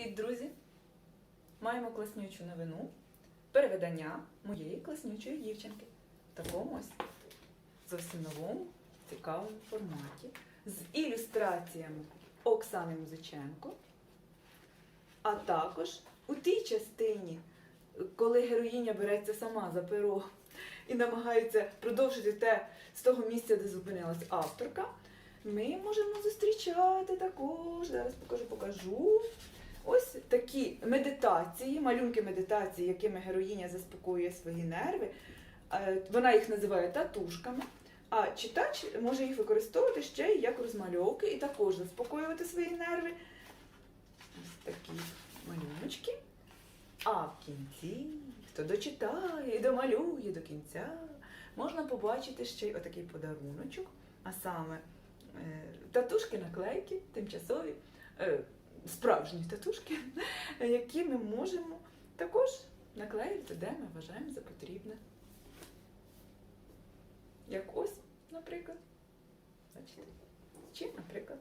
Привіт, друзі! Маємо класнючу новину. Переведення моєї класнючої дівчинки. В такому ось зовсім новому, цікавому форматі. З ілюстраціями Оксани Музиченко. А також у тій частині, коли героїня береться сама за перо і намагається продовжити те з того місця, де зупинилась авторка, ми можемо зустрічати також. Зараз покажу, покажу. Ось такі медитації, малюнки медитації, якими героїня заспокоює свої нерви. Е, Вона їх називає татушками. А читач може їх використовувати ще й як розмальовки і також заспокоювати свої нерви. Ось такі малюночки. А в кінці, хто дочитає і домалює до кінця, можна побачити ще й отакий подаруночок, а саме е, татушки, наклейки, тимчасові, е, справжні татушки, які ми можемо також наклеїти, де ми вважаємо за потрібне. Як ось, наприклад. Бачите? Чи, наприклад,